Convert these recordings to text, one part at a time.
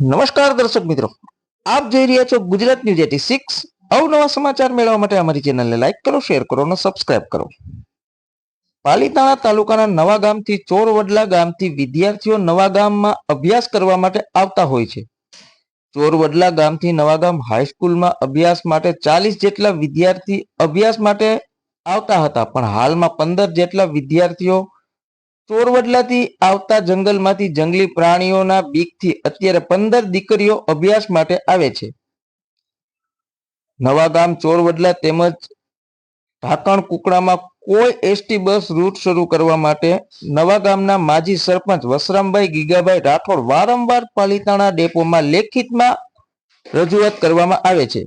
નમસ્કાર દર્શક મિત્રો. આપ જોઈ રહ્યા છો ગુજરાત ન્યૂઝ એટી સિક્સ. અવનવા સમાચાર મેળવવા માટે અમારી ચેનલને લાઈક કરો, શેર કરો અને સબસ્ક્રાઇબ કરો. પાલીતાણા તાલુકાના નવા ગામથી ચોરવડલા ગામથી વિદ્યાર્થીઓ નવા ગામમાં અભ્યાસ કરવા માટે આવતા હોય છે. ચોરવડલા ગામથી નવા ગામ હાઈસ્કૂલમાં અભ્યાસ માટે ચાલીસ જેટલા વિદ્યાર્થી અભ્યાસ માટે આવતા હતા, પણ હાલમાં પંદર જેટલા વિદ્યાર્થીઓ ચોરવડલાથી આવતા જંગલમાંથી જંગલી પ્રાણીઓના બીકથી અત્યારે પંદર દીકરીઓ અભ્યાસ માટે આવે છે. નવા ગામ ચોરવડલા તેમજ ઢાકણ કુકડામાં કોઈ એસટી બસ રૂટ શરૂ કરવા માટે નવા ગામના માજી સરપંચ વસરામભાઈ ગીગાભાઈ રાઠોડ વારંવાર પાલિતાણા ડેપોમાં લેખિતમાં રજૂઆત કરવામાં આવે છે.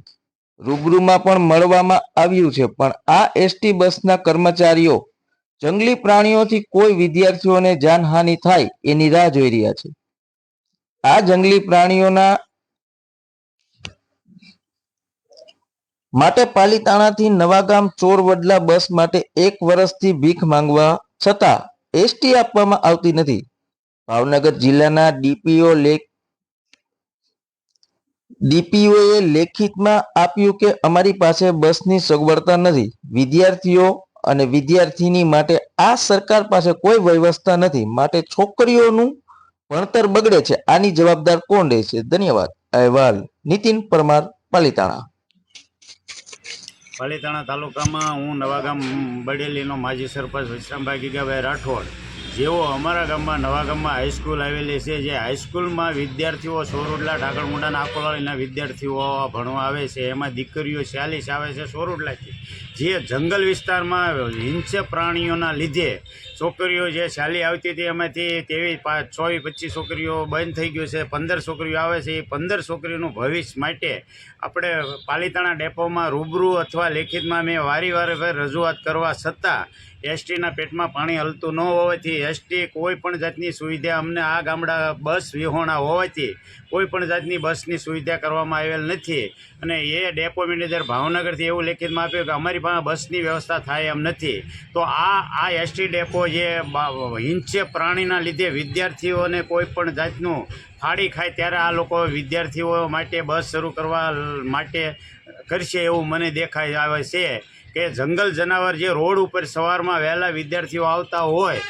રૂબરૂમાં પણ મળવામાં આવ્યું છે, પણ આ એસટી બસના કર્મચારીઓ જંગલી પ્રાણીઓથી કોઈ વિદ્યાર્થીઓને જાનહાનિ થાય એની રાહ જોઈ રહ્યા છે. આ જંગલી પ્રાણીઓના માટે પાલીતાણાથી નવાગામ ચોરવડલા બસ માટે એક વર્ષથી ભીખ માંગવા છતાં એસટી આપવામાં આવતી નથી. ભાવનગર જિલ્લાના ડીપીઓ લેખ ડીપીઓએ લેખિતમાં આપ્યું કે અમારી પાસે બસની સગવડતા નથી. વિદ્યાર્થીઓ અને વિદ્યાર્થીની માટે આ સરકાર પાસે કોઈ વ્યવસ્થા નથી. માટે છોકરીઓનું ભણતર બગડે છે. આની જવાબદાર કોણ રહેશે? ધન્યવાદ. અહેવાલ નીતિન પરમાર, પાલીતાણા. પાલીતાણા તાલુકામાં હું નવાગામ બડેલીનો માજી સરપંચ વિશ્રામભાઈ ગીગાભાઈ રાઠોડ જેઓ અમારા ગામમાં નવા ગામમાં હાઈસ્કૂલ આવેલી છે, જે હાઈસ્કૂલમાં વિદ્યાર્થીઓ સોરુડલા ઢાકણમુંડાના આકોલાળીના વિદ્યાર્થીઓ ભણવા આવે છે. એમાં દીકરીઓ ચાલીસ આવે છે સોરુડલાથી જે જંગલ વિસ્તારમાં હિંસ્ય પ્રાણીઓના લીધે છોકરીઓ જે ચાલી આવતી હતી, એમાંથી તેવી ચોવીસ પચીસ છોકરીઓ બંધ થઈ ગયું છે, પંદર છોકરીઓ આવે છે. એ પંદર છોકરીઓનું ભવિષ્ય માટે આપણે પાલિતાણા ડેપોમાં રૂબરૂ અથવા લેખિતમાં મેં વારી વારે રજૂઆત કરવા છતાં એસટીના પેટમાં પાણી હલતું ન હોવાથી એસટી કોઈ પણ જાતની સુવિધા અમને આ ગામડા બસ વિહોણા હોવાથી કોઈ પણ જાતની બસની સુવિધા કરવામાં આવેલ નથી. અને એ ડેપો મેનેજર ભાવનગરથી એવું લેખિતમાં આપ્યું કે અમારી પાસે બસની વ્યવસ્થા થાય એમ નથી. તો આ આ એસટી ડેપો જે હિંસ્ય પ્રાણીના લીધે વિદ્યાર્થીઓને કોઈ પણ જાતનું ફાડી ખાય ત્યારે આ લોકો વિદ્યાર્થીઓ માટે બસ શરૂ કરવા માટે કરશે એવું મને દેખાય આવે છે. કે જંગલ જનાવર જે રોડ ઉપર સવારમાં વહેલા વિદ્યાર્થીઓ આવતા હોય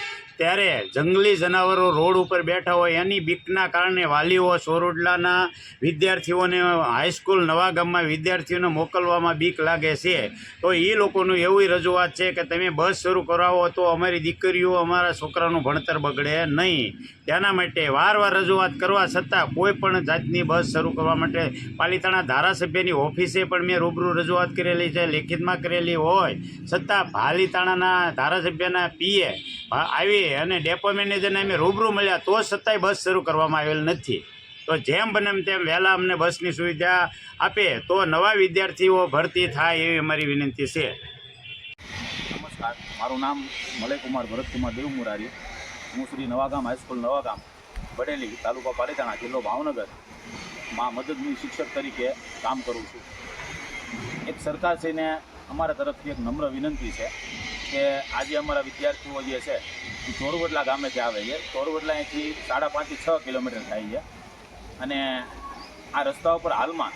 ત્યારે જંગલી જનાવરો રોડ ઉપર બેઠા હોય એની બીકના કારણે વાલીઓ સોરોડલાના વિદ્યાર્થીઓને હાઈસ્કૂલ નવા ગામમાં વિદ્યાર્થીઓને મોકલવામાં બીક લાગે છે. તો એ લોકોનું એવી રજૂઆત છે કે તમે બસ શરૂ કરાવો તો અમારી દીકરીઓ અમારા છોકરાનું ભણતર બગડે નહીં. તેના માટે વાર વાર રજૂઆત કરવા છતાં કોઈ પણ જાતની બસ શરૂ કરવા માટે પાલિતાણા ધારાસભ્યની ઓફિસે પણ મેં રૂબરૂ રજૂઆત કરેલી છે, લેખિતમાં કરેલી હોય. છતાં પાલિતાણાના ધારાસભ્યના પીએ આવી અને ડેપો મેનેજરને અમે રૂબરૂ મળ્યા, તો છતાંય બસ શરૂ કરવામાં આવેલ નથી. તો જેમ બને તેમ વહેલા અમને બસની સુવિધા આપે, તો નવા વિદ્યાર્થીઓ ભરતી થાય એવી અમારી વિનંતી છે. નમસ્કાર. મારું નામ મલયકુમાર ભરતકુમાર દેવમુરારી. હું શ્રી નવાગામ હાઈસ્કૂલ નવાગામ, બડેલી તાલુકા પાલિતાણા જિલ્લો ભાવનગર. માં મદદની શિક્ષક તરીકે કામ કરું છું. એક સરકાર શ્રીને અમારા તરફથી એક નમ્ર વિનંતી છે. કે આજે અમારા વિદ્યાર્થીઓ જે છે, એ ચોરવડલા ગામેથી આવે છે. ચોરવડલા અહીંથી સાડા પાંચથી છ કિલોમીટર થાય છે. અને આ રસ્તા ઉપર હાલમાં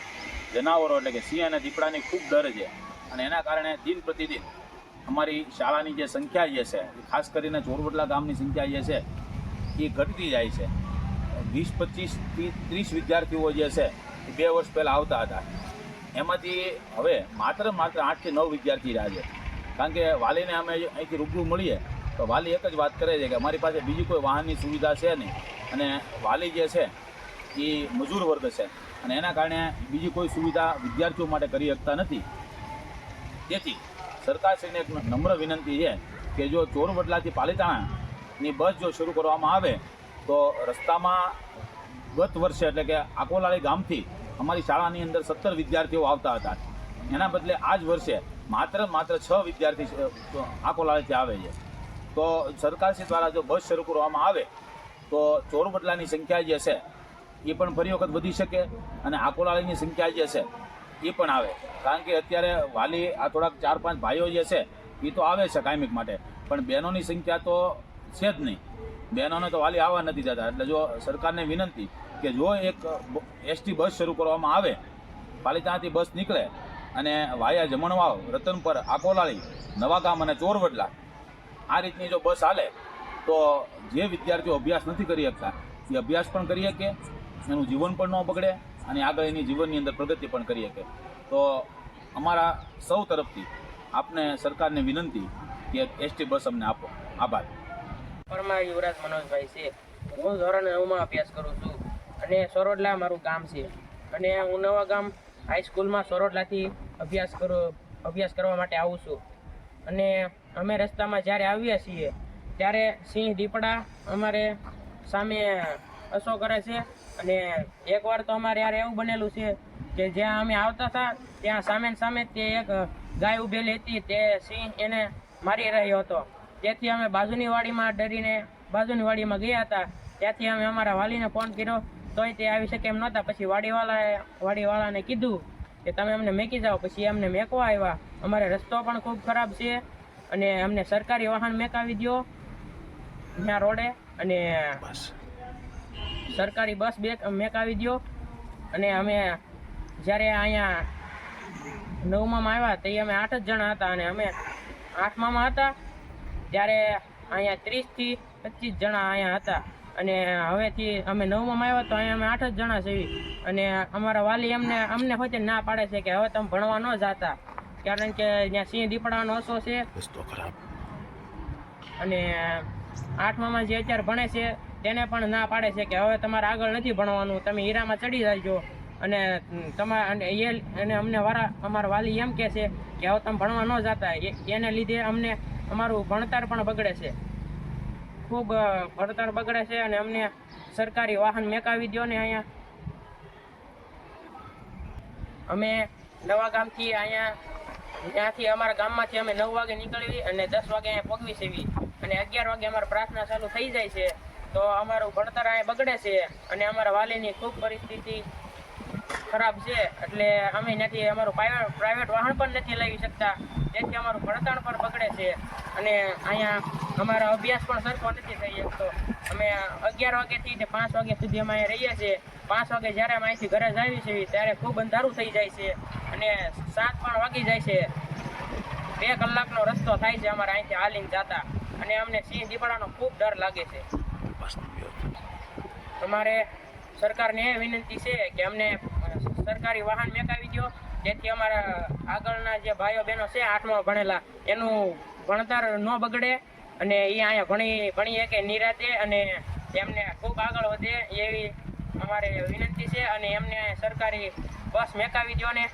જનાવરો એટલે કે સિંહ અને દીપડાની ખૂબ ડર છે. અને એના કારણે દિન પ્રતિદિન અમારી શાળાની જે સંખ્યા જે છે ખાસ કરીને ચોરવડલા ગામની સંખ્યા જે છે, એ ઘટતી જાય છે. વીસ, પચીસ ત્રીસ વિદ્યાર્થીઓ જે છે, એ બે વર્ષ પહેલાં આવતા હતા. એમાંથી હવે માત્ર માત્ર આઠથી નવ વિદ્યાર્થી રહ્યા છે. કારણ કે વાલીને અમે અહીંથી રૂબરૂ મળીએ, તો વાલી એક જ વાત કરે છે કે અમારી પાસે બીજી કોઈ વાહનની સુવિધા છે નહીં. અને વાલી જે છે, એ મજૂર વર્ગ છે. અને એના કારણે બીજી કોઈ સુવિધા વિદ્યાર્થીઓ માટે કરી શકતા નથી. તેથી સરકારશ્રીને એક નમ્ર વિનંતી છે કે જો ચોરવડલાથી પાલિતાણાની બસ જો શરૂ કરવામાં આવે, તો રસ્તામાં ગત વર્ષે એટલે કે આકોલાળી ગામથી અમારી શાળાની અંદર સત્તર વિદ્યાર્થીઓ આવતા હતા. એના બદલે આ જ વર્ષે માત્ર માત્ર છ વિદ્યાર્થી આખો લાલથી આવે છે. તો સરકારશ્રી દ્વારા જો બસ શરૂ કરવામાં આવે, તો ચોરબદલાની સંખ્યા જે છે, એ પણ ફરી વખત વધી શકે અને આકોલાળીની સંખ્યા જે છે, એ પણ આવે. કારણ કે અત્યારે વાલી આ થોડાક ચાર પાંચ ભાઈઓ જે છે, એ તો આવે છે કાયમિક માટે. પણ બહેનોની સંખ્યા તો છે જ નહીં. બહેનોને તો વાલી આવવા નથી જતા એટલે જો સરકારને વિનંતી કે જો એક એસટી બસ શરૂ કરવામાં આવે, પાલિતાણાથી બસ નીકળે અને વાયા જમણવાવ રતનપર આકોલાળી નવાગામ અને ચોરવડલા આ રીતની જો બસ હાલે, તો જે વિદ્યાર્થીઓ અભ્યાસ નથી કરી શકતા, એ અભ્યાસ પણ કરી શકે, એનું જીવન પણ ન બગડે, અને આગળ એની જીવનની અંદર પ્રગતિ પણ કરી શકે. તો અમારા સૌ તરફથી આપને સરકારને વિનંતી કે એસટી બસ અમને આપો. આભાર. પરમાર યુવરાજ મનોજભાઈ છે. હું ધોરણ નવમાં અભ્યાસ કરું છું. અને સોરોડલા મારું ગામ છે. અને હું નવા ગામ હાઈસ્કૂલમાં સોરોડલાથી અભ્યાસ કરો, અભ્યાસ કરવા માટે આવું છું. અને અમે રસ્તામાં જ્યારે આવ્યા છીએ, ત્યારે સિંહ દીપડા અમારે સામે અસો કરે છે. અને એકવાર તો અમારે યાર એવું બનેલું છે કે જ્યાં અમે આવતા હતા, ત્યાં સામે સામે તે એક ગાય ઊભેલી હતી, તે સિંહ એને મારી રહ્યો હતો. તેથી અમે બાજુની વાડીમાં ડરીને બાજુની વાડીમાં ગયા હતા. ત્યાંથી અમે અમારા વાલીને ફોન કર્યો તોય તે આવી શકે એમ નહોતા. પછી વાડીવાળાએ વાડીવાળાને કીધું કે તમે અમને મેકી જાઓ. પછી અમને મેકવા આવ્યા. અમારે રસ્તો પણ ખૂબ ખરાબ છે અને અમને સરકારી વાહન મેકાવી દો ત્યાં રોડે અને સરકારી બસ બે મેકાવી દો અને અમે જ્યારે અહીંયા નવમામાં આવ્યા તે અમે આઠ જ જણા હતા અને અમે આઠમામાં હતા. ત્યારે અહીંયા ત્રીસથી પચીસ જણા અહીંયા હતા. અને હવેથી અમે નવમામાં આવ્યા તો અહીંયા અમે આઠ જ જણા છીએ. અને અમારા વાલી અમને અમને હોતે ના પાડે છે કે હવે તમે ભણવા ન જાતા. કારણ કે ત્યાં સિંહ દીપડાનો ઓછો છે. અને આઠમામાં જે અત્યારે ભણે છે તેને પણ ના પાડે છે કે હવે તમારે આગળ નથી ભણવાનું. તમે હીરામાં ચડી જાજો. અને તમારા અને એ અને અમને વારા અમારા વાલી એમ કહે છે કે હવે તમે ભણવા ન જતા. એને લીધે અમને અમારું ભણતર પણ બગડે છે. ખૂબ ભણતર બગડે છે અને અમને સરકારી વાહન મેકાવી દો ને અહીંયા. અમે નવા ગામથી અહીંયા, ત્યાંથી અમારા ગામમાંથી અમે નવ વાગે નીકળવી અને દસ વાગે અહીંયા પગવી સેવી. અને અગિયાર વાગે અમારે પ્રાર્થના ચાલુ થઈ જાય છે. તો અમારું ભણતર અહીંયા બગડે છે અને અમારા વાલીની ખૂબ પરિસ્થિતિ ખરાબ છે એટલે અમે ત્યાંથી અમારું પ્રાઇવેટ પ્રાઇવેટ વાહન પણ નથી લઈ શકતા. તેથી અમારું ભણતર પણ બગડે છે. અને અહીંયા અમારો અભ્યાસ પણ સરખો નથી થઈ શકતો. અમે અગિયાર વાગ્યાથી તે પાંચ વાગ્યા સુધી અમે અહીંયા રહીએ છીએ. પાંચ વાગે જ્યારે અમે અહીંથી ઘરે જ આવી છીએ ત્યારે ખૂબ અંધારું થઈ જાય છે. અને સાત પણ વાગી જાય છે. બે કલાકનો રસ્તો થાય છે અમારે અહીંથી હાલીને જતા. અને અમને સિંહ દીપડાનો ખૂબ ડર લાગે છે. અમારે સરકારને એ વિનંતી છે કે અમને સરકારી વાહન મેકાવી દો જેથી અમારા આગળના જે ભાઈઓ બહેનો છે, આઠમાં ભણેલા, એનું ભણતર ન બગડે અને એ અહીંયા ભણી ભણી શકે નિરાતે અને એમને ખૂબ આગળ વધે એવી અમારે વિનંતી છે અને એમને સરકારી બસ મેકાવી દો ને.